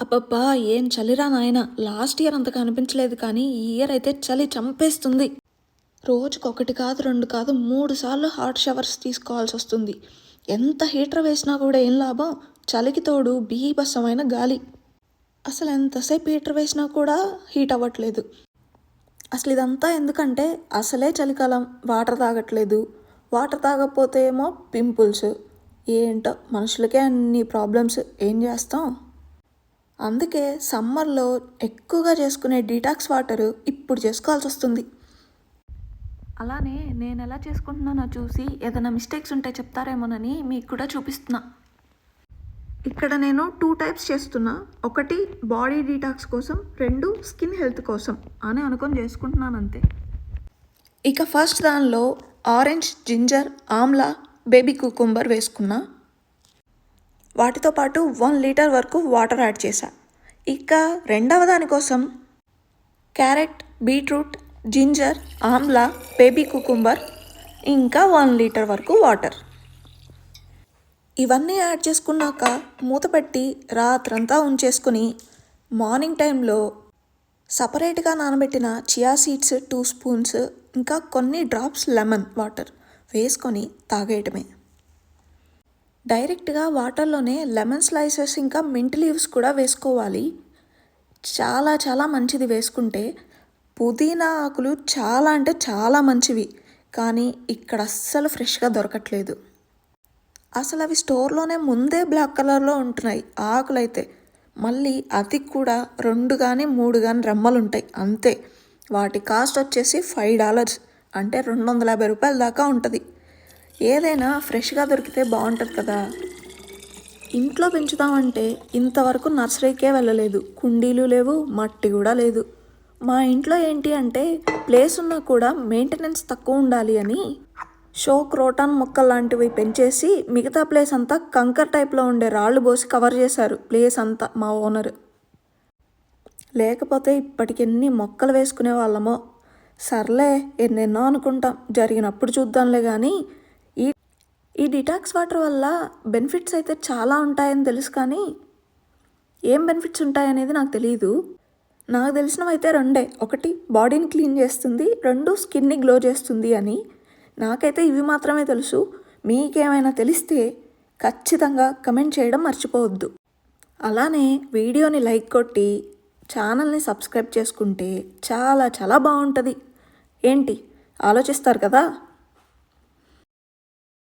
అబ్బబ్బా ఏం చలిరా నాయన? లాస్ట్ ఇయర్ అంతగా అనిపించలేదు కానీ ఈ ఇయర్ అయితే చలి చంపేస్తుంది. రోజుకొకటి కాదు రెండు కాదు మూడు సార్లు హాట్ షవర్స్ తీసుకోవాల్సి వస్తుంది. ఎంత హీటర్ వేసినా కూడా ఏం లాభం? చలికి తోడు బీభత్సమైన గాలి. అసలు ఎంతసేపు హీటర్ వేసినా కూడా హీట్ అవ్వట్లేదు. అసలు ఇదంతా ఎందుకంటే అసలే చలికాలం వాటర్ తాగట్లేదు. వాటర్ తాగకపోతే ఏమో పింపుల్స్. ఏంటో? మనుషులకే అన్ని ప్రాబ్లమ్స్. ఏం చేస్తాం? అందుకే సమ్మర్లో ఎక్కువగా చేసుకునే డీటాక్స్ వాటర్ ఇప్పుడు చేసుకోవాల్సి వస్తుంది అలానే నేను ఎలా చేసుకుంటున్నానో చూసి ఏదైనా మిస్టేక్స్ ఉంటే చెప్తారేమోనని మీకు కూడా చూపిస్తున్నా. ఇక్కడ నేను టూ టైప్స్ చేస్తున్నా. ఒకటి బాడీ డీటాక్స్ కోసం రెండు స్కిన్ హెల్త్ కోసం అని అనుకొని చేసుకుంటున్నాను అంతే ఇక ఫస్ట్ దానిలో orange ginger amla baby cucumber వేసుకున్నా. వాటితో పాటు వన్ లీటర్ వరకు వాటర్ యాడ్ చేశా. ఇక రెండవ దానికోసం carrot beetroot ginger amla baby cucumber ఇంకా వన్ లీటర్ వరకు వాటర్. ఇవన్నీ యాడ్ చేసుకున్నాక మూత పెట్టి రాత్రంతా ఉంచేసుకుని మార్నింగ్ టైంలో సపరేట్గా నానబెట్టిన చియా సీడ్స్ టూ స్పూన్స్ ఇంకా కొన్ని డ్రాప్స్ లెమన్ వాటర్ వేసుకొని తాగేయటమే. డైరెక్ట్గా వాటర్లోనే లెమన్ స్లైసెస్ ఇంకా మింట్ లీవ్స్ కూడా వేసుకోవాలి. చాలా చాలా మంచిది వేసుకుంటే. పుదీనా ఆకులు చాలా అంటే చాలా మంచివి కానీ ఇక్కడ అస్సలు ఫ్రెష్గా దొరకట్లేదు. అసలు అవి స్టోర్లోనే ముందే బ్లాక్ కలర్లో ఉంటున్నాయి ఆకులైతే. మళ్ళీ అది కూడా రెండు కానీ మూడు కానీ రెమ్మలు ఉంటాయి అంతే. వాటి కాస్ట్ వచ్చేసి ఫైవ్ డాలర్స్ అంటే రెండు వందల యాభై రూపాయల దాకా ఉంటుంది. ఏదైనా ఫ్రెష్గా దొరికితే బాగుంటుంది కదా. ఇంట్లో పెంచుదామంటే ఇంతవరకు నర్సరీకే వెళ్ళలేదు. కుండీలు లేవు మట్టి కూడా లేదు. మా ఇంట్లో ఏంటి అంటే ప్లేస్ ఉన్నా కూడా మెయింటెనెన్స్ తక్కువ ఉండాలి అని షో క్రోటాన్ మొక్కలు లాంటివి పెంచేసి మిగతా ప్లేస్ అంతా కంకర్ టైప్లో ఉండే రాళ్ళు పోసి కవర్ చేశారు ప్లేస్ అంతా మా ఓనర్. లేకపోతే ఇప్పటికి ఎన్ని మొక్కలు వేసుకునే వాళ్ళమో. సర్లే ఎన్నెన్నో అనుకుంటాం. జరిగినప్పుడు చూద్దాంలే కానీ ఈ డిటాక్స్ వాటర్ వల్ల బెనిఫిట్స్ అయితే చాలా ఉంటాయని తెలుసు కానీ ఏం బెనిఫిట్స్ ఉంటాయనేది నాకు తెలియదు నాకు తెలిసినవి అయితే రెండే. ఒకటి బాడీని క్లీన్ చేస్తుంది. రెండు స్కిన్ని గ్లో చేస్తుంది అని. నాకైతే ఇవి మాత్రమే తెలుసు. మీకేమైనా తెలిస్తే ఖచ్చితంగా కమెంట్ చేయడం మర్చిపోవద్దు. అలానే వీడియోని లైక్ కొట్టి ఛానల్ని సబ్స్క్రైబ్ చేసుకుంటే చాలా చాలా బాగుంటుంది. ఏంటి? ఆలోచిస్తారు కదా?